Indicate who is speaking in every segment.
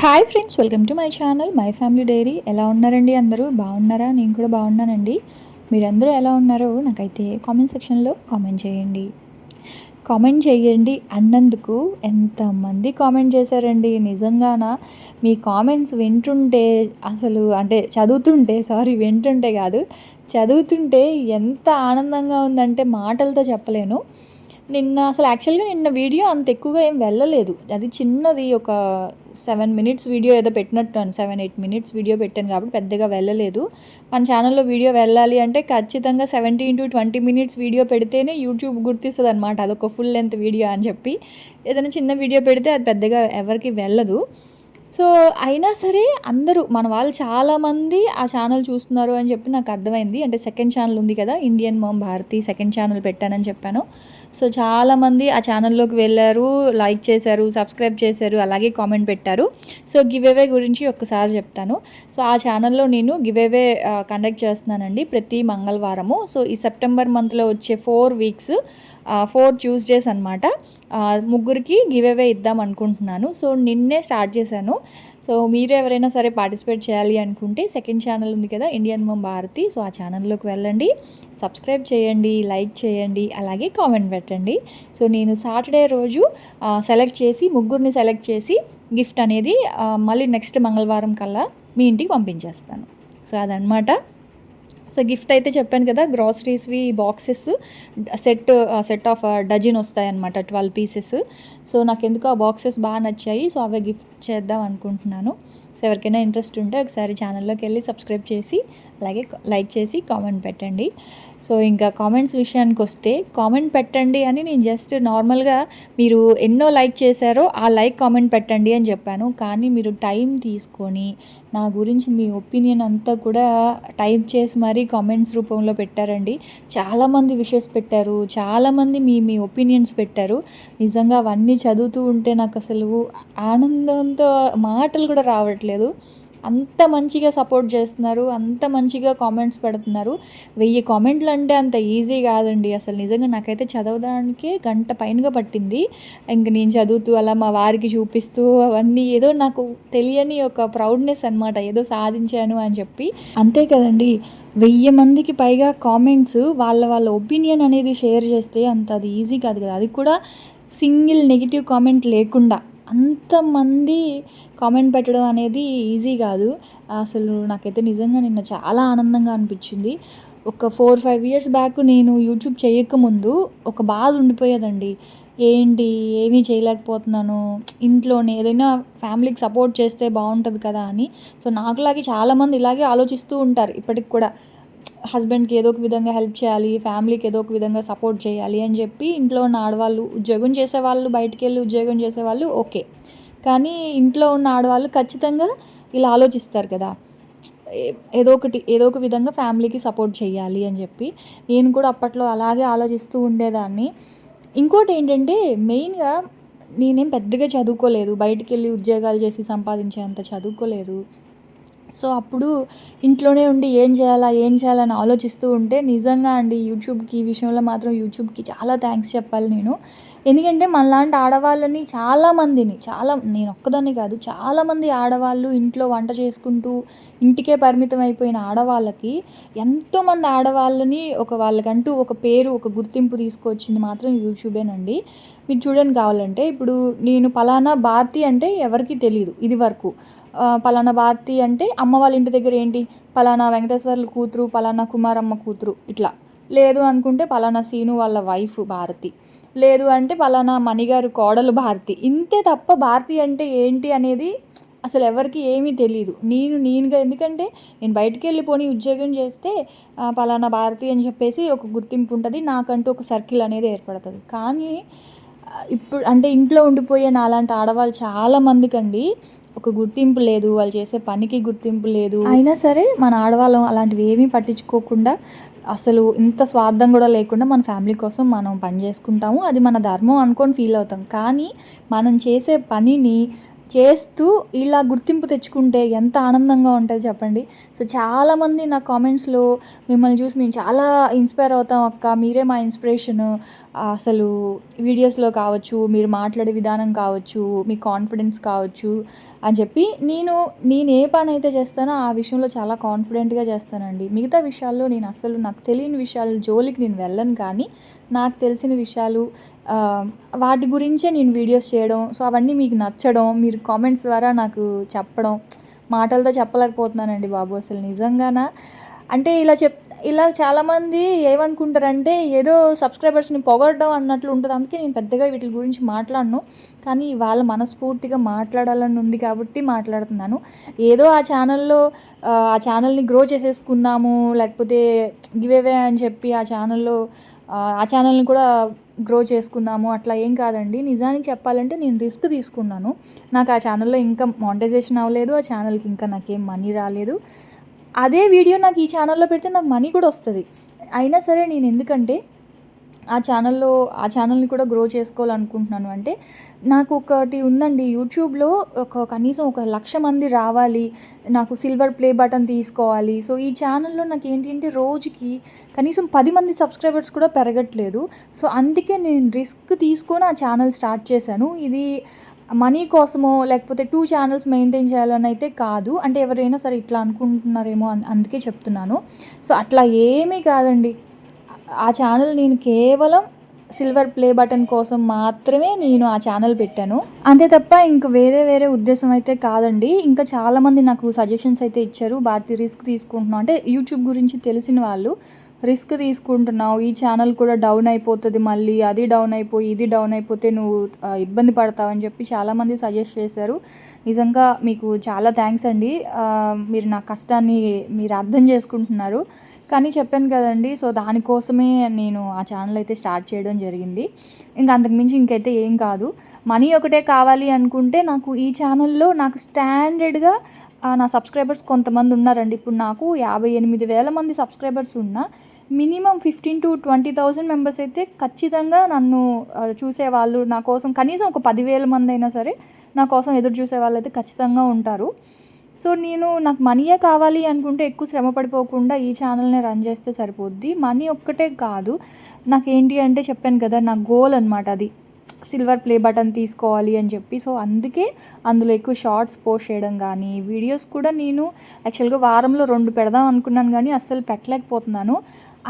Speaker 1: Hi friends welcome to my channel my family diary ఎలా ఉన్నారండి అందరూ? బాగున్నారా? నేను కూడా బాగున్నానండి. మీరందరూ ఎలా ఉన్నారో నాకైతే కామెంట్ సెక్షన్లో కామెంట్ చేయండి. కామెంట్ చేయండి అన్నందుకు ఎంతమంది కామెంట్ చేశారండి? నిజంగాన? మీ కామెంట్స్ వింటుంటే అసలు అంటే చదువుతుంటే సారీ వింటుంటే కాదు చదువుతుంటే ఎంత ఆనందంగా ఉందంటే మాటలతో చెప్పలేను. నిన్న అసలు యాక్చువల్గా నిన్న వీడియో అంత ఎక్కువగా ఏం వెళ్ళలేదు. అది చిన్నది ఒక సెవెన్ మినిట్స్ వీడియో ఏదో పెట్టినట్టు సెవెన్ ఎయిట్ మినిట్స్ వీడియో పెట్టాను కాబట్టి పెద్దగా వెళ్ళలేదు. మన ఛానల్లో వీడియో వెళ్ళాలి అంటే ఖచ్చితంగా seventeen to twenty minutes video పెడితేనే యూట్యూబ్ గుర్తిస్తుంది అనమాట అదొక ఫుల్ లెంత్ వీడియో అని చెప్పి. ఏదైనా చిన్న వీడియో పెడితే అది పెద్దగా ఎవరికి వెళ్ళదు. సో అయినా సరే అందరూ మన వాళ్ళు చాలామంది ఆ ఛానల్ చూస్తున్నారు అని చెప్పి నాకు అర్థమైంది. అంటే సెకండ్ ఛానల్ ఉంది కదా Indian mom Bharati second channel పెట్టానని చెప్పాను. సో చాలామంది ఆ ఛానల్లోకి వెళ్ళారు లైక్ చేశారు సబ్స్క్రైబ్ చేశారు అలాగే కామెంట్ పెట్టారు. సో గివ్ అవే గురించి ఒక్కసారి చెప్తాను. సో ఆ ఛానల్లో నేను గివ్ అవే కండక్ట్ చేస్తున్నానండి ప్రతి మంగళవారము. సో ఈ సెప్టెంబర్ మంత్లో వచ్చే ఫోర్ వీక్స్ ఫోర్ ట్యూస్డేస్ అనమాట ముగ్గురికి గివ్ అవే ఇద్దాం అనుకుంటున్నాను. సో నిన్నే స్టార్ట్ చేశాను. సో మీరు ఎవరైనా సరే పార్టిసిపేట్ చేయాలి అనుకుంటే సెకండ్ ఛానల్ ఉంది కదా ఇండియన్ మమ్ భారతి. సో ఆ ఛానల్లోకి వెళ్ళండి సబ్స్క్రైబ్ చేయండి లైక్ చేయండి అలాగే కామెంట్ పెట్టండి. సో నేను సాటర్డే రోజు సెలెక్ట్ చేసి ముగ్గురిని సెలెక్ట్ చేసి గిఫ్ట్ అనేది మళ్ళీ నెక్స్ట్ మంగళవారం కల్లా మీ ఇంటికి పంపించేస్తాను. సో అదనమాట సో గిఫ్ట్ అయితే చెప్పాను కదా గ్రాసరీస్వి boxes set set of dozen వస్తాయన్నమాట ట్వెల్వ్ పీసెస్ సో నాకు ఎందుకు ఆ బాక్సెస్ బాగా నచ్చాయి సో అవే గిఫ్ట్ చేద్దాం అనుకుంటున్నాను. సో ఎవరికైనా ఇంట్రెస్ట్ ఉంటే ఒకసారి ఛానల్లోకి వెళ్ళి సబ్స్క్రైబ్ చేసి అలాగే లైక్ చేసి కామెంట్ పెట్టండి. సో ఇంకా కామెంట్స్ విషయానికి వస్తే కామెంట్ పెట్టండి అని నేను జస్ట్ నార్మల్గా మీరు ఎన్నో లైక్ చేశారో ఆ లైక్ కామెంట్ పెట్టండి అని చెప్పాను. కానీ మీరు టైం తీసుకొని నా గురించి మీ ఒపీనియన్ అంతా కూడా టైప్ చేసి మరీ కామెంట్స్ రూపంలో పెట్టారండి. చాలామంది విషెస్ పెట్టారు. చాలామంది మీ మీ ఒపీనియన్స్ పెట్టారు. నిజంగా అవన్నీ చదువుతూ ఉంటే నాకు అసలు ఆనందంతో మాటలు కూడా రావట్లేదు. అంత మంచిగా సపోర్ట్ చేస్తున్నారు అంత మంచిగా కామెంట్స్ పెడుతున్నారు. వెయ్యి కామెంట్లు అంటే అంత ఈజీ కాదండి. అసలు నిజంగా నాకైతే చదవడానికే గంట పైనగా పట్టింది. ఇంక నేను చదువుతూ అలా మా వారికి చూపిస్తూ అవన్నీ ఏదో నాకు తెలియని ఒక ప్రౌడ్నెస్ అనమాట ఏదో సాధించాను అని చెప్పి. అంతే కదండి. వెయ్యి మందికి పైగా కామెంట్స్ వాళ్ళ వాళ్ళ ఒపీనియన్ అనేది షేర్ చేస్తే అంత అది ఈజీ కాదు కదా. అది కూడా సింగిల్ నెగిటివ్ కామెంట్ లేకుండా. అంతమంది కామెంట్ పెట్టడం అనేది ఈజీ కాదు. అసలు నాకైతే నిజంగా నిన్న చాలా ఆనందంగా అనిపించింది. ఒక ఫోర్ ఫైవ్ ఇయర్స్ బ్యాక్ నేను యూట్యూబ్ చేయకముందు ఒక బాధ ఉండిపోయేదండి. ఏంటి? ఏమీ చేయలేకపోతున్నాను. ఇంట్లోనే ఏదైనా ఫ్యామిలీకి సపోర్ట్ చేస్తే బాగుంటుంది కదా అని. సో నాకులాగే చాలామంది ఇలాగే ఆలోచిస్తూ ఉంటారు ఇప్పటికి కూడా. హస్బెండ్కి ఏదో ఒక విధంగా హెల్ప్ చేయాలి ఫ్యామిలీకి ఏదో ఒక విధంగా సపోర్ట్ చేయాలి అని చెప్పి ఇంట్లో ఉన్న ఆడవాళ్ళు ఉద్యోగం చేసేవాళ్ళు బయటికి వెళ్ళి ఉద్యోగం చేసేవాళ్ళు ఓకే. కానీ ఇంట్లో ఉన్న ఆడవాళ్ళు ఖచ్చితంగా ఇలా ఆలోచిస్తారు కదా. ఏదో ఒకటి ఏదో ఒక విధంగా ఫ్యామిలీకి సపోర్ట్ చేయాలి అని చెప్పి. నేను కూడా అప్పట్లో అలాగే ఆలోచిస్తూ ఉండేదాన్ని. ఇంకోటి ఏంటంటే మెయిన్గా నేనేం పెద్దగా చదువుకోలేదు. బయటికి వెళ్ళి ఉద్యోగాలు చేసి సంపాదించేంత చదువుకోలేదు. సో అప్పుడు ఇంట్లోనే ఉండి ఏం చేయాలా ఏం చేయాలని ఆలోచిస్తూ ఉంటే నిజంగా అండి యూట్యూబ్కి ఈ విషయంలో మాత్రం యూట్యూబ్కి చాలా థ్యాంక్స్ చెప్పాలి నేను. ఎందుకంటే మనలాంటి ఆడవాళ్ళని చాలామందిని చాలా నేను ఒక్కదాన్ని కాదు చాలామంది ఆడవాళ్ళు ఇంట్లో వంట చేసుకుంటూ ఇంటికే పరిమితం అయిపోయిన ఆడవాళ్ళకి ఎంతోమంది ఆడవాళ్ళని ఒక వాళ్ళకంటూ ఒక పేరు ఒక గుర్తింపు తీసుకొచ్చింది మాత్రం యూట్యూబేనండి. మీరు చూడండి కావాలంటే ఇప్పుడు నేను పలానా భారతి అంటే ఎవరికీ తెలియదు ఇది వరకు. పలానా భారతి అంటే అమ్మ వాళ్ళ ఇంటి దగ్గర ఏంటి? పలానా వెంకటేశ్వర్ల కూతురు పలానా కుమారమ్మ కూతురు ఇట్లా. లేదు అనుకుంటే పలానా సీను వాళ్ళ వైఫ్ భారతి. లేదు అంటే పలానా మణిగారు కోడలు భారతి. ఇంతే తప్ప భారతి అంటే ఏంటి అనేది అసలు ఎవరికి ఏమీ తెలియదు నేను నేనుగా ఎందుకంటే నేను బయటికి వెళ్ళిపోని ఉద్యోగం చేస్తే పలానా భారతి అని చెప్పేసి ఒక గుర్తింపు ఉంటుంది. నాకంటూ ఒక సర్కిల్ అనేది ఏర్పడుతుంది. కానీ ఇప్పుడు అంటే ఇంట్లో ఉండిపోయే నాలాంటి ఆడవాళ్ళు చాలా మందికండి. ఒక గుర్తింపు లేదు వాళ్ళు చేసే పనికి గుర్తింపు లేదు. అయినా సరే మన ఆడవాళ్ళం అలాంటివి ఏమీ పట్టించుకోకుండా అసలు ఇంత స్వార్థం కూడా లేకుండా మన ఫ్యామిలీ కోసం మనం పని చేసుకుంటాము. అది మన ధర్మం అనుకొని ఫీల్ అవుతాం. కానీ మనం చేసే పనిని చేస్తూ ఇలా గుర్తింపు తెచ్చుకుంటే ఎంత ఆనందంగా ఉంటుంది చెప్పండి. సో చాలామంది నా కామెంట్స్లో మిమ్మల్ని చూసి మేము చాలా ఇన్స్పైర్ అవుతాం అక్క మీరే మా ఇన్స్పిరేషన్. అసలు వీడియోస్లో కావచ్చు మీరు మాట్లాడే విధానం కావచ్చు మీ కాన్ఫిడెన్స్ కావచ్చు అని చెప్పి నేను నేను ఏ పని అయితే చేస్తానో ఆ విషయంలో చాలా కాన్ఫిడెంట్గా చేస్తానండి. మిగతా విషయాల్లో నేను అసలు నాకు తెలియని విషయాలు జోలికి నేను వెళ్ళను కానీ నాకు తెలిసిన విషయాలు వాటి గురించే నేను వీడియోస్ చేయడం సో అవన్నీ మీకు నచ్చడం మీరు కామెంట్స్ ద్వారా నాకు చెప్పడం మాటలతో చెప్పలేకపోతున్నానండి బాబు అసలు నిజంగానా? అంటే ఇలా చెప్ ఇలా చాలామంది ఏమనుకుంటారంటే ఏదో సబ్స్క్రైబర్స్ని పొగడడం అన్నట్లు ఉంటుంది. అందుకే నేను పెద్దగా వీటి గురించి మాట్లాడను. కానీ వాళ్ళ మనస్ఫూర్తిగా మాట్లాడాలని ఉంది కాబట్టి మాట్లాడుతున్నాను. ఏదో ఆ ఛానల్లో ఆ, ఛానల్ని గ్రో చేసేసుకుందాము లేకపోతే గివేవే అని చెప్పి ఆ ఛానల్లో ఆ ఛానల్ని కూడా గ్రో చేసుకుందాము అట్లా ఏం కాదండి. నిజానికి చెప్పాలంటే నేను రిస్క్ తీసుకున్నాను. నాకు ఆ ఛానల్లో ఇంకా మానిటైజేషన్ అవ్వలేదు ఆ ఛానల్కి ఇంకా నాకేం మనీ రాలేదు. అదే వీడియో నాకు ఈ ఛానల్లో పెడితే నాకు మనీ కూడా వస్తుంది. అయినా సరే నేను ఎందుకంటే ఆ ఛానల్లో ఆ ఛానల్ని కూడా గ్రో చేసుకోవాలనుకుంటున్నాను. అంటే నాకు ఒకటి ఉందండి యూట్యూబ్లో ఒక కనీసం ఒక లక్ష మంది రావాలి నాకు సిల్వర్ ప్లే బటన్ తీసుకోవాలి. సో ఈ ఛానల్లో నాకు ఏంటి అంటే రోజుకి కనీసం పది మంది సబ్స్క్రైబర్స్ కూడా పెరగట్లేదు. సో అందుకే నేను రిస్క్ తీసుకొని ఆ ఛానల్ స్టార్ట్ చేశాను. ఇది మనీ కోసమో లేకపోతే టూ ఛానల్స్ మెయింటైన్ చేయాలని అయితే కాదు. అంటే ఎవరైనా సరే ఇట్లా అనుకుంటున్నారేమో అని అందుకే చెప్తున్నాను. సో అట్లా ఏమీ కాదండి. ఆ ఛానల్ నేను కేవలం సిల్వర్ ప్లే బటన్ కోసం మాత్రమే నేను ఆ ఛానల్ పెట్టాను. అంతే తప్ప ఇంక వేరే వేరే ఉద్దేశం అయితే కాదండి. ఇంకా చాలామంది నాకు సజెషన్స్ అయితే ఇచ్చారు. భారతి రిస్క్ తీసుకుంటున్నాం అంటే యూట్యూబ్ గురించి తెలిసిన వాళ్ళు రిస్క్ తీసుకుంటున్నావు. ఈ ఛానల్ కూడా డౌన్ అయిపోతుంది మళ్ళీ అది డౌన్ అయిపోయి ఇది డౌన్ అయిపోతే నువ్వు ఇబ్బంది పడతావు అని చెప్పి చాలామంది సజెస్ట్ చేశారు. నిజంగా మీకు చాలా థ్యాంక్స్ అండి. మీరు నా కష్టాన్ని మీరు అర్థం చేసుకుంటున్నారు. కానీ చెప్పాను కదండి సో దానికోసమే నేను ఆ ఛానల్ అయితే స్టార్ట్ చేయడం జరిగింది. ఇంకా అంతకుమించి ఇంకైతే ఏం కాదు. మనీ ఒకటే కావాలి అనుకుంటే నాకు ఈ ఛానల్లో నాకు స్టాండర్డ్గా నా సబ్స్క్రైబర్స్ కొంతమంది ఉన్నారండి. ఇప్పుడు నాకు యాభై ఎనిమిది వేల మంది సబ్స్క్రైబర్స్ ఉన్నా minimum fifteen to twenty thousand members అయితే ఖచ్చితంగా నన్ను చూసే చూసేవాళ్ళు నా కోసం కనీసం ఒక పదివేల మంది అయినా సరే నా కోసం ఎదురు చూసే వాళ్ళు అయితే ఖచ్చితంగా ఉంటారు. సో నేను నాకు మనీయే కావాలి అనుకుంటే ఎక్కువ శ్రమ పడిపోకుండా ఈ ఛానల్ని రన్ చేస్తే సరిపోద్ది. మనీ ఒక్కటే కాదు నాకు ఏంటి అంటే చెప్పాను కదా నా గోల్ అనమాట అది. సిల్వర్ ప్లే బటన్ తీసుకోవాలి అని చెప్పి. సో అందుకే అందులో ఎక్కువ షార్ట్స్ పోస్ట్ చేయడం కానీ వీడియోస్ కూడా నేను యాక్చువల్గా వారంలో రెండు పెడదాం అనుకున్నాను కానీ అస్సలు పెట్టలేకపోతున్నాను.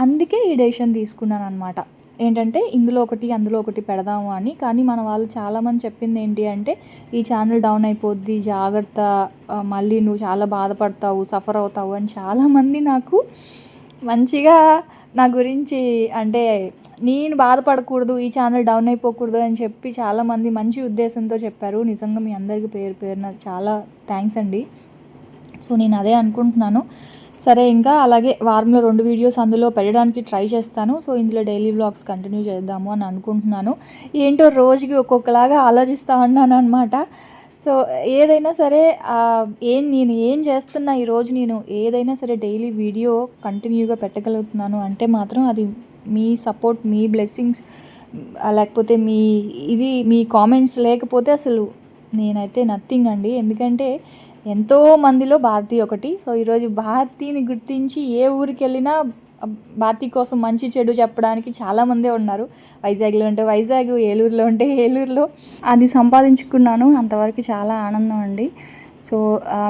Speaker 1: అందుకే ఈ డెసిషన్ తీసుకున్నాను అనమాట ఏంటంటే ఇందులో ఒకటి అందులో ఒకటి పెడదాము అని. కానీ మన వాళ్ళు చాలామంది చెప్పింది ఏంటి అంటే ఈ ఛానల్ డౌన్ అయిపోద్ది జాగ్రత్త మళ్ళీ నువ్వు చాలా బాధపడతావు సఫర్ అవుతావు అని చాలామంది నాకు మంచిగా నా గురించి అంటే నేను బాధపడకూడదు ఈ ఛానల్ డౌన్ అయిపోకూడదు అని చెప్పి చాలామంది మంచి ఉద్దేశంతో చెప్పారు. నిజంగా మీ అందరికీ పేరు పేరున చాలా థ్యాంక్స్ అండి. సో నేను అదే అనుకుంటున్నాను. సరే ఇంకా అలాగే వారంలో రెండు వీడియోస్ అందులో పెట్టడానికి ట్రై చేస్తాను. సో ఇందులో డైలీ వ్లాగ్స్ కంటిన్యూ చేద్దాము అని అనుకుంటున్నాను. ఏంటో రోజుకి ఒక్కొక్కలాగా ఆలోచిస్తూ ఉన్నాను అనమాట సో ఏదైనా సరే ఏం నేను ఏం చేస్తున్నా ఈరోజు నేను ఏదైనా సరే డైలీ వీడియో కంటిన్యూగా పెట్టగలుగుతున్నాను అంటే మాత్రం అది మీ సపోర్ట్ మీ బ్లెస్సింగ్స్ లేకపోతే మీ ఇది మీ కామెంట్స్ లేకపోతే అసలు నేనైతే నథింగ్ అండి. ఎందుకంటే ఎంతో మందిలో భారతి ఒకటి. సో ఈరోజు భారతిని గుర్తించి ఏ ఊరికి వెళ్ళినా భారతి కోసం మంచి చెడు చెప్పడానికి చాలామందే ఉన్నారు. వైజాగ్లో ఉంటే వైజాగ్ ఏలూరులో ఉంటే ఏలూరులో. అది సంపాదించుకున్నాను. అంతవరకు చాలా ఆనందం అండి. సో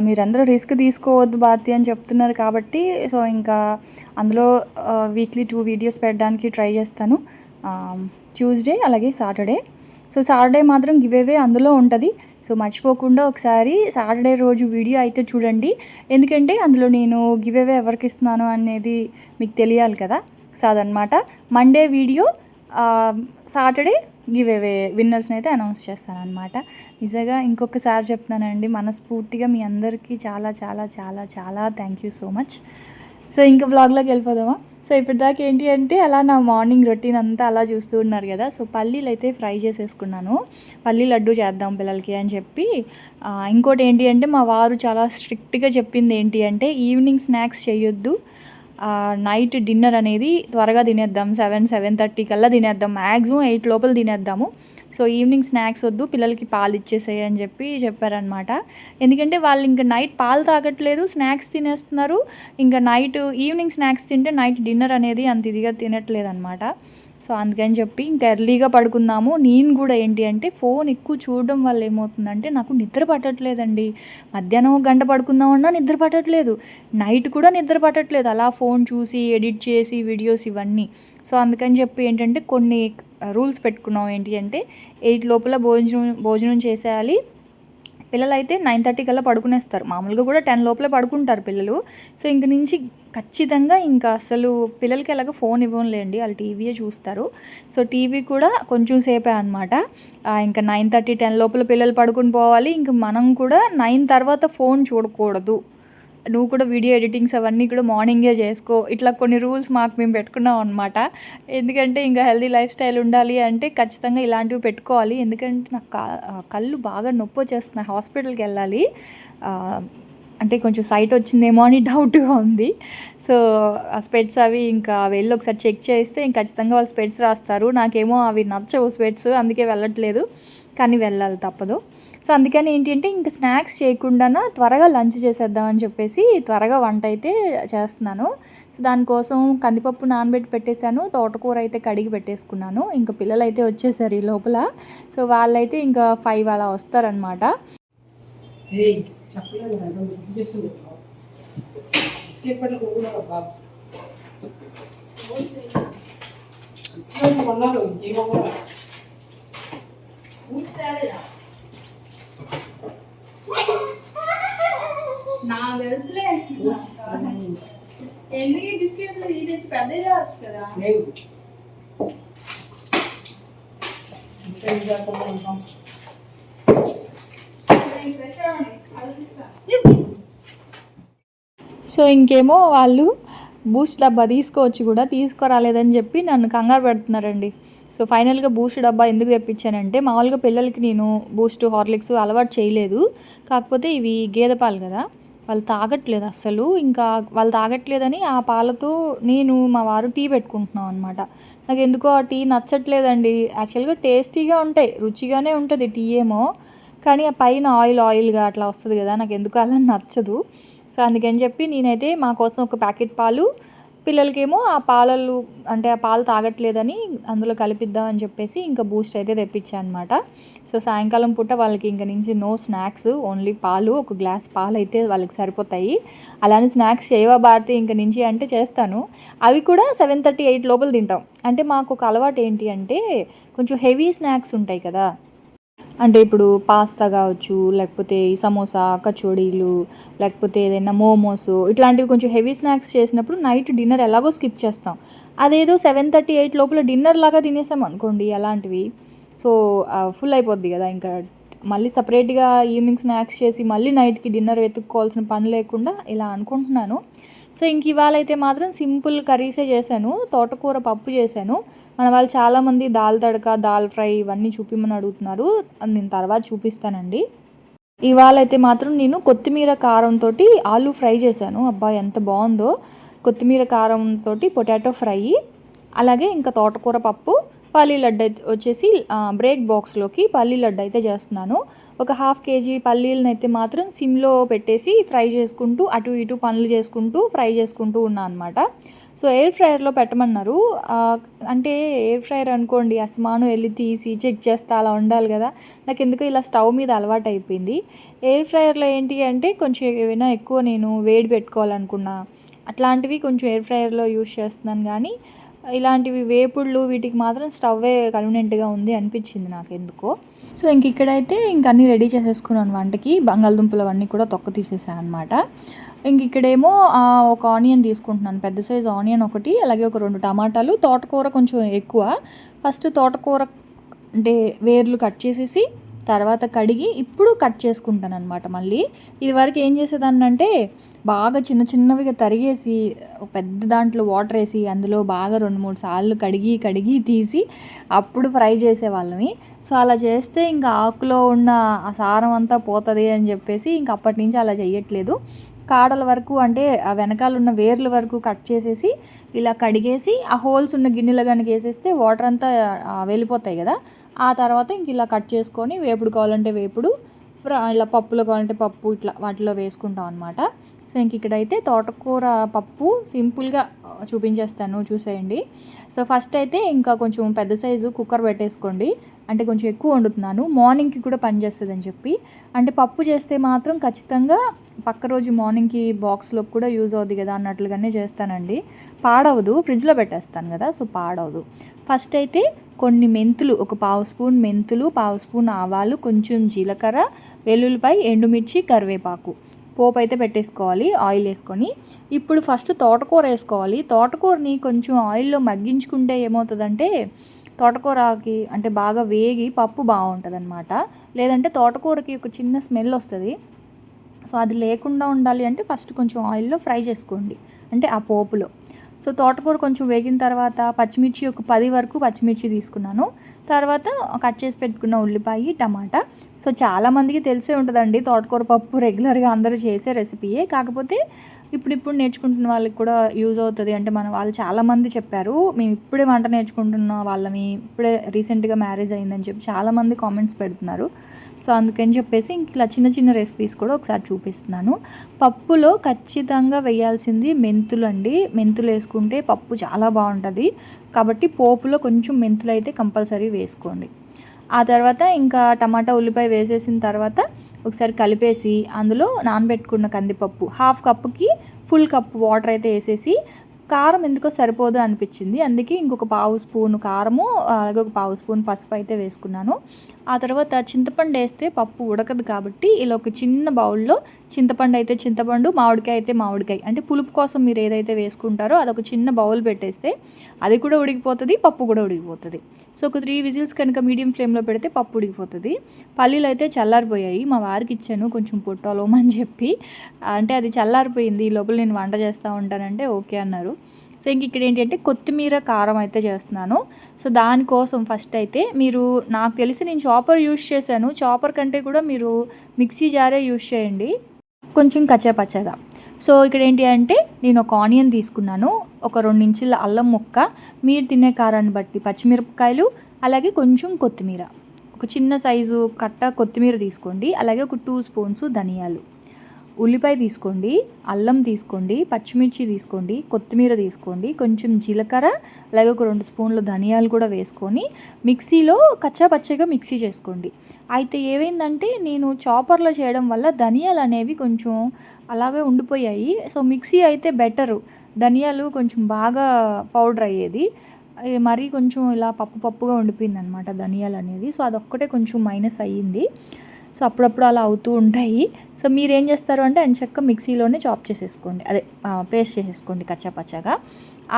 Speaker 1: మీరందరూ రిస్క్ తీసుకోవద్దు భారతి అని చెప్తున్నారు కాబట్టి సో ఇంకా అందులో వీక్లీ టూ వీడియోస్ పెట్టడానికి ట్రై చేస్తాను. ట్యూస్డే అలాగే సాటర్డే. సో సాటర్డే మాత్రం గివ్ అవే అందులో ఉంటుంది. సో మర్చిపోకుండా ఒకసారి సాటర్డే రోజు వీడియో అయితే చూడండి. ఎందుకంటే అందులో నేను గివ్ అవే ఎవరికి ఇస్తున్నాను అనేది మీకు తెలియాలి కదా. సో అదనమాట Monday video Saturday giveaway విన్నర్స్ని అయితే అనౌన్స్ చేస్తానన్నమాట. నిజంగా ఇంకొకసారి చెప్తానండి మనస్ఫూర్తిగా మీ అందరికీ చాలా చాలా చాలా చాలా thank you so much. So ఇంకా వ్లాగ్లోకి వెళ్ళిపోదామా? సో ఇప్పటిదాకా ఏంటి అంటే అలా నా మార్నింగ్ రొటీన్ అంతా అలా చూస్తూ ఉన్నారు కదా. సో పల్లీలు అయితే ఫ్రై చేసేసుకున్నాను. పల్లీ లడ్డు చేద్దాం పిల్లలకి అని చెప్పి. ఇంకోటి ఏంటి అంటే మా వారు చాలా స్ట్రిక్ట్గా చెప్పింది ఏంటి అంటే ఈవినింగ్ స్నాక్స్ చేయొద్దు. నైట్ డిన్నర్ అనేది త్వరగా తినేద్దాం. సెవెన్ సెవెన్ థర్టీ కల్లా తినేద్దాం. మ్యాక్సిమం ఎయిట్ లోపల తినేద్దాము. సో ఈవినింగ్ స్నాక్స్ వద్దు. పిల్లలకి పాలు ఇచ్చేసేయి అని చెప్పి చెప్పారనమాట ఎందుకంటే వాళ్ళు ఇంకా నైట్ పాలు తాగట్లేదు స్నాక్స్ తినేస్తున్నారు. ఇంకా నైట్ ఈవినింగ్ స్నాక్స్ తింటే నైట్ డిన్నర్ అనేది అంత ఇదిగా తినట్లేదు అనమాట సో అందుకని చెప్పి ఇంకా ఎర్లీగా పడుకుందాము. నేను కూడా ఏంటి అంటే ఫోన్ ఎక్కువ చూడడం వల్ల ఏమవుతుందంటే నాకు నిద్ర పట్టట్లేదండి. మధ్యాహ్నం ఒక గంట పడుకుందామన్నా నిద్ర పట్టట్లేదు. నైట్ కూడా నిద్ర పట్టట్లేదు. అలా ఫోన్ చూసి ఎడిట్ చేసి వీడియోస్ ఇవన్నీ. సో అందుకని చెప్పి ఏంటంటే కొన్ని రూల్స్ పెట్టుకున్నాం. ఏంటి అంటే ఎయిట్ లోపల భోజనం భోజనం చేసేయాలి. పిల్లలు అయితే నైన్ థర్టీ కల్లా పడుకునేస్తారు. మామూలుగా కూడా టెన్ లోపలే పడుకుంటారు పిల్లలు. సో ఇంక నుంచి ఖచ్చితంగా ఇంకా అసలు పిల్లలకి ఎలాగ ఫోన్ ఇవ్వలేండి వాళ్ళు టీవీయే చూస్తారు. సో టీవీ కూడా కొంచెం సేపే అనమాట ఇంకా నైన్ థర్టీ టెన్ లోపల పిల్లలు పడుకుని పోవాలి. ఇంక మనం కూడా నైన్ తర్వాత ఫోన్ చూడకూడదు. నువ్వు కూడా వీడియో ఎడిటింగ్స్ అవన్నీ కూడా మార్నింగే చేసుకో. ఇట్లా కొన్ని రూల్స్ మాకు మేము పెట్టుకున్నాం అనమాట ఎందుకంటే ఇంకా హెల్దీ లైఫ్ స్టైల్ ఉండాలి అంటే ఖచ్చితంగా ఇలాంటివి పెట్టుకోవాలి. ఎందుకంటే నాకు కళ్ళు బాగా నొప్పి వచ్చేస్తున్నాయి. హాస్పిటల్కి వెళ్ళాలి. అంటే కొంచెం సైట్ వచ్చిందేమో అని డౌట్గా ఉంది. సో ఆ స్పెట్స్ అవి ఇంకా వెళ్ళి ఒకసారి చెక్ చేస్తే ఇంక ఖచ్చితంగా వాళ్ళు స్పెట్స్ రాస్తారు. నాకేమో అవి నచ్చవు స్పెట్స్ అందుకే వెళ్ళట్లేదు. కానీ వెళ్ళాలి తప్పదు. సో అందుకని ఏంటి అంటే ఇంకా స్నాక్స్ చేయకుండా త్వరగా లంచ్ చేసేద్దాం అని చెప్పేసి త్వరగా వంట అయితే చేస్తున్నాను. సో దానికోసం కందిపప్పు నానబెట్టి పెట్టేశాను తోటకూర అయితే కడిగి పెట్టేసుకున్నాను. ఇంకా పిల్లలు అయితే వచ్చేసారు ఈ లోపల. సో వాళ్ళైతే ఇంకా ఫైవ్ అలా వస్తారనమాట నా తెలుసులే. ఎందుకు ఈ బిస్కెట్లు ఇది తెచ్చి పెద్ద తేవచ్చు కదా? సో ఇంకేమో వాళ్ళు బూస్ట్ డబ్బా తీసుకోవచ్చు కూడా తీసుకురాలేదని చెప్పి నన్ను కంగారు పెడుతున్నారండి. సో ఫైనల్గా బూస్ట్ డబ్బా ఎందుకు తెప్పించానంటే మామూలుగా పిల్లలకి నేను బూస్ట్ హార్లిక్స్ అలవాటు చేయలేదు. కాకపోతే ఇవి గేదె పాలు కదా వాళ్ళు తాగట్లేదు అసలు ఇంకా వాళ్ళు తాగట్లేదని ఆ పాలతో నేను మా వారు టీ పెట్టుకుంటున్నాం అనమాట నాకు ఎందుకో ఆ టీ నచ్చట్లేదండి. యాక్చువల్గా టేస్టీగా ఉంటాయి రుచిగానే ఉంటుంది టీ ఏమో. కానీ ఆ పైన ఆయిల్ ఆయిల్గా అట్లా వస్తుంది కదా నాకు ఎందుకు అలా నచ్చదు. సో అందుకని చెప్పి నేనైతే మా కోసం ఒక ప్యాకెట్ పాలు పిల్లలకేమో ఆ పాలలు అంటే ఆ పాలు తాగట్లేదని అందులో కలిపిద్దాం అని చెప్పేసి ఇంకా బూస్ట్ అయితే తెప్పించాను అనమాట సో సాయంకాలం పూట వాళ్ళకి ఇంక నుంచి నో స్నాక్స్ ఓన్లీ పాలు ఒక గ్లాస్ పాలు అయితే వాళ్ళకి సరిపోతాయి. అలానే స్నాక్స్ చేయవా భారతి ఇంక నుంచి అంటే చేస్తాను. అవి కూడా సెవెన్ థర్టీ ఎయిట్ లోపల తింటాం. అంటే మాకు ఒక అలవాటు ఏంటి అంటే కొంచెం హెవీ స్నాక్స్ ఉంటాయి కదా అంటే ఇప్పుడు పాస్తా కావచ్చు లేకపోతే ఈ సమోసా కచోడీలు లేకపోతే ఏదైనా మోమోస్ ఇట్లాంటివి కొంచెం హెవీ స్నాక్స్ చేసినప్పుడు నైట్ డిన్నర్ ఎలాగో స్కిప్ చేస్తాం. అదేదో సెవెన్ థర్టీ ఎయిట్ లోపల డిన్నర్ లాగా తినేసాం అనుకోండి అలాంటివి. సో ఫుల్ అయిపోద్ది కదా ఇంకా. మళ్ళీ సపరేట్గా ఈవినింగ్ స్నాక్స్ చేసి మళ్ళీ నైట్కి డిన్నర్ వెతుక్కోవాల్సిన పని లేకుండా ఇలా అనుకుంటున్నాను. సో ఇంక ఇవాళ అయితే మాత్రం సింపుల్ కర్రీసే చేశాను. తోటకూర పప్పు చేశాను. మన వాళ్ళు చాలామంది దాల్ తడక దాల్ ఫ్రై ఇవన్నీ చూపిమని అడుగుతున్నారు. నేను తర్వాత చూపిస్తానండి. ఇవాళ అయితే మాత్రం నేను కొత్తిమీర కారంతో ఆలు ఫ్రై చేశాను. అబ్బా ఎంత బాగుందో. కొత్తిమీర కారంతో పొటాటో ఫ్రై. అలాగే ఇంకా తోటకూర పప్పు. పల్లీ లడ్డు అయితే వచ్చేసి బ్రేక్ బాక్స్లోకి పల్లీ లడ్డు అయితే చేస్తున్నాను. ఒక హాఫ్ కేజీ పల్లీలను అయితే మాత్రం సిమ్లో పెట్టేసి ఫ్రై చేసుకుంటూ అటు ఇటు పనులు చేసుకుంటూ ఫ్రై చేసుకుంటూ ఉన్నా అనమాట సో ఎయిర్ ఫ్రైయర్లో పెట్టమన్నారు. అంటే ఎయిర్ ఫ్రైయర్ అనుకోండి అస్మాను వెళ్ళి తీసి చెక్ చేస్తా అలా ఉండాలి కదా. నాకు ఎందుకు ఇలా స్టవ్ మీద అలవాటు అయిపోయింది. ఎయిర్ ఫ్రైయర్లో ఏంటి అంటే కొంచెం ఏమైనా ఎక్కువ నేను వేడి పెట్టుకోవాలనుకున్నా అట్లాంటివి కొంచెం ఎయిర్ ఫ్రైయర్లో యూస్ చేస్తున్నాను కానీ ఇలాంటివి వేపుళ్ళు వీటికి మాత్రం స్టవ్వే కన్వీనియంట్గా ఉంది అనిపించింది నాకు ఎందుకో సో ఇంక ఇక్కడైతే ఇంక అన్నీ రెడీ చేసేసుకున్నాను వంటకి. బంగాళదుంపలు అవన్నీ కూడా తొక్క తీసేసాను అనమాట ఇంక ఇక్కడేమో ఒక ఆనియన్ తీసుకుంటున్నాను. పెద్ద సైజు ఆనియన్ ఒకటి అలాగే ఒక రెండు టమాటాలు. తోటకూర కొంచెం ఎక్కువ. ఫస్ట్ తోటకూర అంటే వేర్లు కట్ చేసేసి తర్వాత కడిగి ఇప్పుడు కట్ చేసుకుంటాను అనమాట మళ్ళీ. ఇది వరకు ఏం చేసేదాన్ని అంటే బాగా చిన్న చిన్నవిగా తరిగేసి పెద్ద దాంట్లో వాటర్ వేసి అందులో బాగా రెండు మూడు సార్లు కడిగి కడిగి తీసి అప్పుడు ఫ్రై చేసేవాళ్ళమి. సో అలా చేస్తే ఇంకా ఆకులో ఉన్న ఆ సారం అంతా పోతుంది అని చెప్పేసి ఇంక అప్పటి నుంచి అలా చేయట్లేదు కాడల వరకు అంటే ఆ వెనకాల ఉన్న వేర్ల వరకు కట్ చేసేసి ఇలా కడిగేసి ఆ హోల్స్ ఉన్న గిన్నెలు కనుక వేసేస్తే వాటర్ అంతా వెళ్ళిపోతాయి కదా. ఆ తర్వాత ఇంక ఇలా కట్ చేసుకొని వేపుడు కావాలంటే వేపుడు ఫ్రా ఇలా పప్పులో కావాలంటే పప్పు ఇట్లా వాటిలో వేసుకుంటాం అనమాట సో ఇంక ఇక్కడైతే తోటకూర పప్పు సింపుల్గా చూపించేస్తాను చూసేయండి. సో ఫస్ట్ అయితే ఇంకా కొంచెం పెద్ద సైజు కుక్కర్ పెట్టేసుకోండి. అంటే కొంచెం ఎక్కువ వండుతున్నాను. మార్నింగ్కి కూడా పనిచేస్తుందని అని చెప్పి. అంటే పప్పు చేస్తే మాత్రం ఖచ్చితంగా పక్క రోజు మార్నింగ్కి బాక్స్లో కూడా యూజ్ అవుద్ది కదా అన్నట్లుగానే చేస్తానండి. పాడవదు. ఫ్రిడ్జ్లో పెట్టేస్తాను కదా సో పాడవదు. ఫస్ట్ అయితే కొన్ని మెంతులు ఒక పావు స్పూన్ మెంతులు పావు స్పూన్ ఆవాలు కొంచెం జీలకర్ర వెల్లుల్లిపాయ ఎండుమిర్చి కరివేపాకు. పోపు అయితే పెట్టేసుకోవాలి ఆయిల్ వేసుకొని. ఇప్పుడు ఫస్ట్ తోటకూర వేసుకోవాలి. తోటకూరని కొంచెం ఆయిల్లో మగ్గించుకుంటే ఏమవుతుందంటే తోటకూరకి అంటే బాగా వేగి పప్పు బాగుంటుంది అనమాట లేదంటే తోటకూరకి ఒక చిన్న స్మెల్ వస్తుంది. సో అది లేకుండా ఉండాలి అంటే ఫస్ట్ కొంచెం ఆయిల్లో ఫ్రై చేసుకోండి. అంటే ఆ పోపులో. సో తోటకూర కొంచెం వేగిన తర్వాత పచ్చిమిర్చి ఒక పది వరకు పచ్చిమిర్చి తీసుకున్నాను. తర్వాత కట్ చేసి పెట్టుకున్న ఉల్లిపాయ టమాటా. సో చాలామందికి తెలిసే ఉంటుందండి తోటకూర పప్పు రెగ్యులర్గా అందరూ చేసే రెసిపీయే. కాకపోతే ఇప్పుడు ఇప్పుడు నేర్చుకుంటున్న వాళ్ళకి కూడా యూజ్ అవుతుంది. అంటే మన వాళ్ళు చాలామంది చెప్పారు మేము ఇప్పుడే వంట నేర్చుకుంటున్న వాళ్ళమి ఇప్పుడే రీసెంట్గా మ్యారేజ్ అయిందని చెప్పి చాలామంది కామెంట్స్ పెడుతున్నారు. సో అందుకని చెప్పేసి ఇంక ఇలా చిన్న చిన్న రెసిపీస్ కూడా ఒకసారి చూపిస్తున్నాను. పప్పులో ఖచ్చితంగా వేయాల్సింది మెంతులు అండి. మెంతులు వేసుకుంటే పప్పు చాలా బాగుంటుంది. కాబట్టి పోపులో కొంచెం మెంతులు అయితే కంపల్సరీ వేసుకోండి. ఆ తర్వాత ఇంకా టమాటా ఉల్లిపాయ వేసేసిన తర్వాత ఒకసారి కలిపేసి అందులో నానబెట్టుకున్న కందిపప్పు హాఫ్ కప్పుకి ఫుల్ కప్పు వాటర్ అయితే వేసేసి కారం ఎందుకో సరిపోదు అనిపించింది. అందుకే ఇంకొక పావు స్పూన్ కారము అలాగే ఒక పావు స్పూన్ పసుపు అయితే వేసుకున్నాను. ఆ తర్వాత చింతపండు వేస్తే పప్పు ఉడకదు కాబట్టి ఇలా ఒక చిన్న బౌల్లో చింతపండు అయితే చింతపండు మామిడికాయ అయితే మామిడికాయ. అంటే పులుపు కోసం మీరు ఏదైతే వేసుకుంటారో అదొక చిన్న బౌల్ పెట్టేస్తే అది కూడా ఉడికిపోతుంది పప్పు కూడా ఉడికిపోతుంది. సో ఒక త్రీ విజిల్స్ కనుక మీడియం ఫ్లేమ్లో పెడితే పప్పు ఉడికిపోతుంది. పల్లీలు అయితే చల్లారిపోయాయి మా వారికి ఇచ్చాను కొంచెం పొట్టాలోమని చెప్పి. అంటే అది చల్లారిపోయింది ఈ లోపల నేను వంట చేస్తూ ఉంటానంటే ఓకే అన్నారు. సో ఇంక ఇక్కడ ఏంటంటే కొత్తిమీర కారం అయితే చేస్తున్నాను. సో దానికోసం ఫస్ట్ అయితే మీరు నాకు తెలిసి నేను చాపర్ యూస్ చేశాను. చాపర్ కంటే కూడా మీరు మిక్సీ జారే యూస్ చేయండి. కొంచెం కచ్చాపచ్చగా. సో ఇక్కడ ఏంటి అంటే నేను ఒక ఆనియన్ తీసుకున్నాను. ఒక రెండు ఇంచుల అల్లం ముక్క మీరు తినే కారాన్ని బట్టి పచ్చిమిరపకాయలు అలాగే కొంచెం కొత్తిమీర. ఒక చిన్న సైజు కట్ట కొత్తిమీర తీసుకోండి. అలాగే ఒక టూ స్పూన్స్ ధనియాలు. ఉల్లిపాయ తీసుకోండి అల్లం తీసుకోండి పచ్చిమిర్చి తీసుకోండి కొత్తిమీర తీసుకోండి కొంచెం జీలకర్ర అలాగే ఒక రెండు స్పూన్లు ధనియాలు కూడా వేసుకొని మిక్సీలో కచ్చా పచ్చగా మిక్సీ చేసుకోండి. అయితే ఏమైందంటే నేను చాపర్లో చేయడం వల్ల ధనియాలు అనేవి కొంచెం అలాగే ఉండిపోయాయి. సో మిక్సీ అయితే బెటరు. ధనియాలు కొంచెం బాగా పౌడర్ అయ్యేది. మరీ కొంచెం ఇలా పప్పు పప్పుగా ఉండిపోయింది అనమాట ధనియాలు అనేది. సో అదొక్కటే కొంచెం మైనస్ అయ్యింది. సో అప్పుడప్పుడు అలా అవుతూ ఉంటాయి. సో మీరు ఏం చేస్తారు అంటే ఎంచక్క మిక్సీలోనే చాప్ చేసేసుకోండి. అదే పేస్ట్ చేసేసుకోండి కచ్చాపచ్చాగా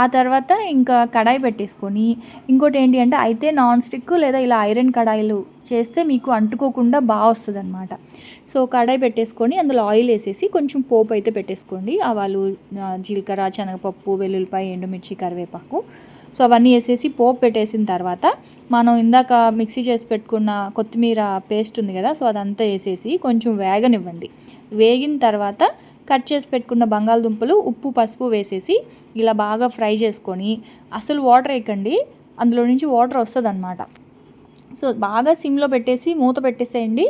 Speaker 1: ఆ తర్వాత ఇంకా కడాయి పెట్టేసుకొని ఇంకోటి ఏంటి అంటే అయితే నాన్ స్టిక్ లేదా ఇలా ఐరన్ కడాయిలు చేస్తే మీకు అంటుకోకుండా బాగా వస్తుంది అనమాట సో కడాయి పెట్టేసుకొని అందులో ఆయిల్ వేసేసి కొంచెం పోపు అయితే పెట్టేసుకోండి. ఆవాలు జీలకర్ర శనగపప్పు వెల్లుల్లిపాయ ఎండుమిర్చి కరివేపాకు. సో అవన్నీ వేసేసి పోపు పెట్టేసిన తర్వాత మనం ఇందాక మిక్సీ చేసి పెట్టుకున్న కొత్తిమీర పేస్ట్ ఉంది కదా సో అదంతా వేసేసి కొంచెం వేగనివ్వండి. వేగిన తర్వాత కట్ చేసి పెట్టుకున్న బంగాళదుంపలు ఉప్పు పసుపు వేసేసి ఇలా బాగా ఫ్రై చేసుకొని అసలు వాటర్ వేయకండి అందులో నుంచి వాటర్ వస్తుంది అనమాట సో బాగా సిమ్లో పెట్టేసి మూత పెట్టేసేయండి.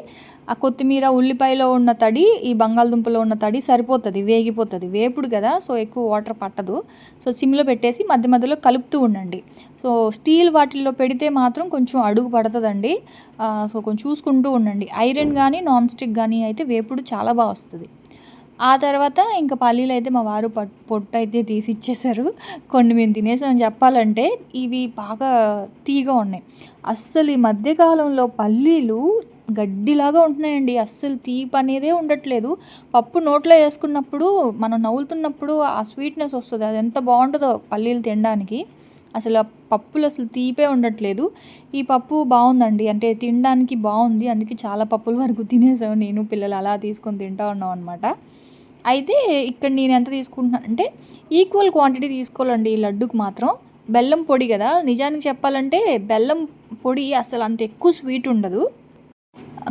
Speaker 1: ఆ కొత్తిమీర ఉల్లిపాయలో ఉన్న తడి ఈ బంగాళదుంపలో ఉన్న తడి సరిపోతుంది వేగిపోతుంది. వేపుడు కదా సో ఎక్కువ వాటర్ పట్టదు. సో సిమ్లో పెట్టేసి మధ్య మధ్యలో కలుపుతూ ఉండండి. సో స్టీల్ వాటిల్లో పెడితే మాత్రం కొంచెం అడుగు పడుతుందండి. సో కొంచెం చూసుకుంటూ ఉండండి. ఐరన్ కానీ నాన్ స్టిక్ కానీ అయితే వేపుడు చాలా బాగా వస్తుంది. ఆ తర్వాత ఇంకా పల్లీలు అయితే మా వారు పొట్టు అయితే తీసి ఇచ్చేసారు. కొన్ని మేము తినేసామని చెప్పాలంటే ఇవి బాగా తీగా ఉన్నాయి. అస్సలు ఈ మధ్యకాలంలో పల్లీలు గడ్డిలాగా ఉంటున్నాయండి. అస్సలు తీపి అనేదే ఉండట్లేదు. పప్పు నోట్లో వేసుకున్నప్పుడు మనం నవ్వులుతున్నప్పుడు ఆ స్వీట్నెస్ వస్తుంది. అది ఎంత బాగుంటుందో పల్లీలు తినడానికి. అసలు పప్పులు అసలు తీపే ఉండట్లేదు. ఈ పప్పు బాగుందండి. అంటే తినడానికి బాగుంది. అందుకే చాలా పప్పుల వరకు తినేసాం నేను పిల్లలు అలా తీసుకొని తింటా ఉన్నాం అనమాట అయితే ఇక్కడ నేను ఎంత తీసుకుంటున్నాను అంటే ఈక్వల్ క్వాంటిటీ తీసుకోవాలండి ఈ లడ్డుకు మాత్రం. బెల్లం పొడి కదా. నిజానికి చెప్పాలంటే బెల్లం పొడి అసలు అంత ఎక్కువ స్వీట్ ఉండదు.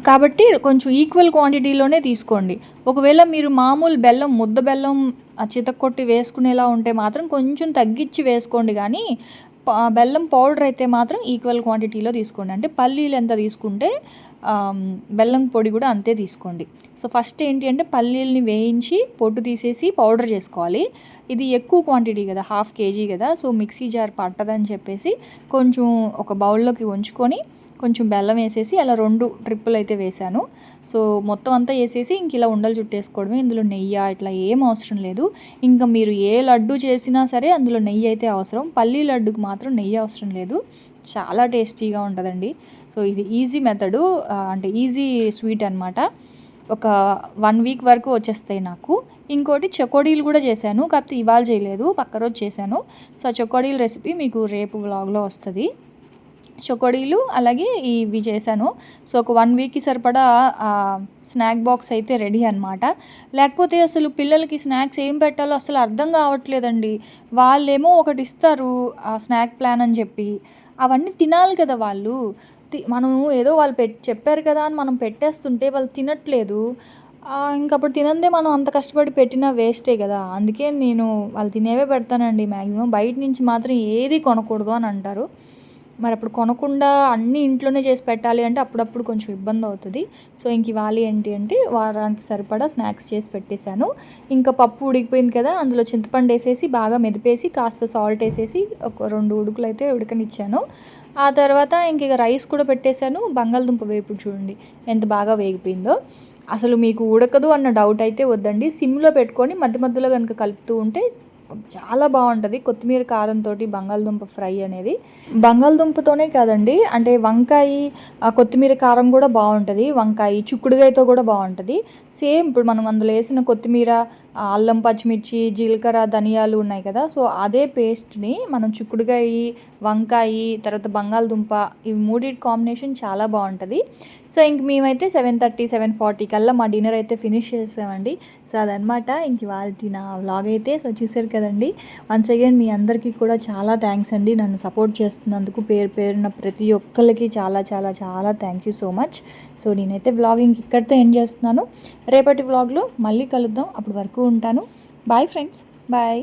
Speaker 1: కాబట్టి కొంచెం ఈక్వల్ క్వాంటిటీలోనే తీసుకోండి. ఒకవేళ మీరు మామూలు బెల్లం ముద్ద బెల్లం చితక్కొట్టి వేసుకునేలా ఉంటే మాత్రం కొంచెం తగ్గించి వేసుకోండి కానీ బెల్లం పౌడర్ అయితే మాత్రం ఈక్వల్ క్వాంటిటీలో తీసుకోండి. అంటే పల్లీలు ఎంత తీసుకుంటే బెల్లం పొడి కూడా అంతే తీసుకోండి. సో ఫస్ట్ ఏంటి అంటే పల్లీల్ని వేయించి పొట్టు తీసేసి పౌడర్ చేసుకోవాలి. ఇది ఎక్కువ క్వాంటిటీ కదా హాఫ్ కేజీ కదా సో మిక్సీ జార్ పట్టదని చెప్పేసి కొంచెం ఒక బౌల్లోకి ఉంచుకొని కొంచెం బెల్లం వేసేసి అలా రెండు ట్రిప్పులు అయితే వేశాను. సో మొత్తం అంతా వేసేసి ఇంక ఇలా ఉండలు చుట్టేసుకోవడమే. ఇందులో నెయ్యి ఇట్లా ఏం అవసరం లేదు. ఇంకా మీరు ఏ లడ్డు చేసినా సరే అందులో నెయ్యి అయితే అవసరం. పల్లీ లడ్డుకి మాత్రం నెయ్యి అవసరం లేదు. చాలా టేస్టీగా ఉంటుందండి. సో ఇది ఈజీ మెథడు. అంటే ఈజీ స్వీట్ అనమాట ఒక వన్ వీక్ వరకు వచ్చేస్తాయి నాకు. ఇంకోటి చకోడీలు కూడా చేశాను. కాకపోతే ఇవాళ చేయలేదు. పక్క రోజు చేశాను. సో ఆ చకోడీల రెసిపీ మీకు రేపు వ్లాగ్లో వస్తుంది. చొకోడీలు అలాగే ఇవి చేశాను. సో ఒక వన్ వీక్కి సరిపడా స్నాక్ బాక్స్ అయితే రెడీ అనమాట లేకపోతే అసలు పిల్లలకి స్నాక్స్ ఏం పెట్టాలో అసలు అర్థం కావట్లేదండి. వాళ్ళేమో ఒకటి ఇస్తారు ఆ స్నాక్ ప్లాన్ అని చెప్పి. అవన్నీ తినాలి కదా వాళ్ళు. తి- మనం ఏదో వాళ్ళు పెట్ చెప్పారు కదా అని మనం పెట్టేస్తుంటే వాళ్ళు తినట్లేదు. ఇంకప్పుడు తినందే మనం అంత కష్టపడి పెట్టినా వేస్టే కదా. అందుకే నేను వాళ్ళు తినేవే పెడతానండి మ్యాక్సిమం బయట నుంచి మాత్రం ఏది కొనకూడదు అని అంటారు. మరి అప్పుడు కొనకుండా అన్నీ ఇంట్లోనే చేసి పెట్టాలి అంటే అప్పుడప్పుడు కొంచెం ఇబ్బంది అవుతుంది. సో ఇంక ఇవాళ ఏంటి అంటే వారానికి సరిపడా స్నాక్స్ చేసి పెట్టేశాను. ఇంకా పప్పు ఉడికిపోయింది కదా అందులో చింతపండు వేసేసి బాగా మెదిపేసి కాస్త సాల్ట్ వేసేసి ఒక రెండు ఉడుకులు అయితే ఉడకనిచ్చాను. ఆ తర్వాత ఇంక ఇక రైస్ కూడా పెట్టేశాను. బంగాళదుంప వేపుడు చూడండి ఎంత బాగా వేగిపోయిందో. అసలు మీకు ఉడకదు అన్న డౌట్ అయితే వద్దండి. సిమ్లో పెట్టుకొని మధ్య మధ్యలో కనుక కలుపుతూ ఉంటే చాలా బాగుంటుంది. కొత్తిమీర కారంతో బంగాళదుంప ఫ్రై అనేది. బంగాళదుంపతోనే కాదండి అంటే వంకాయ కొత్తిమీర కారం కూడా బాగుంటుంది. వంకాయ చిక్కుడుగాయతో కూడా బాగుంటుంది. సేమ్ ఇప్పుడు మనం అందులో వేసిన కొత్తిమీర అల్లం పచ్చిమిర్చి జీలకర్ర ధనియాలు ఉన్నాయి కదా సో అదే పేస్ట్ని మనం చిక్కుడుగాయ వంకాయ తర్వాత బంగాళదుంప ఇవి మూడింటి కాంబినేషన్ చాలా బాగుంటుంది. సో ఇంక మేమైతే సెవెన్ థర్టీ సెవెన్ ఫార్టీ కల్లా మా డిన్నర్ అయితే ఫినిష్ చేసామండి. సో అదనమాట ఇంక వాళ్ళ నా వ్లాగ్ అయితే సో చూసారు కదండి. వన్స్ అగైన్ మీ అందరికీ కూడా చాలా థ్యాంక్స్ అండి. నన్ను సపోర్ట్ చేస్తున్నందుకు పేరు పేరున ప్రతి ఒక్కరికి చాలా చాలా చాలా thank you so much so నేనైతే వ్లాగింగ్ ఇక్కడితో ఎండ్ చేస్తున్నాను. రేపటి వ్లాగ్లో మళ్ళీ కలుద్దాం. అప్పటి వరకు ఉంటాను. Bye friends bye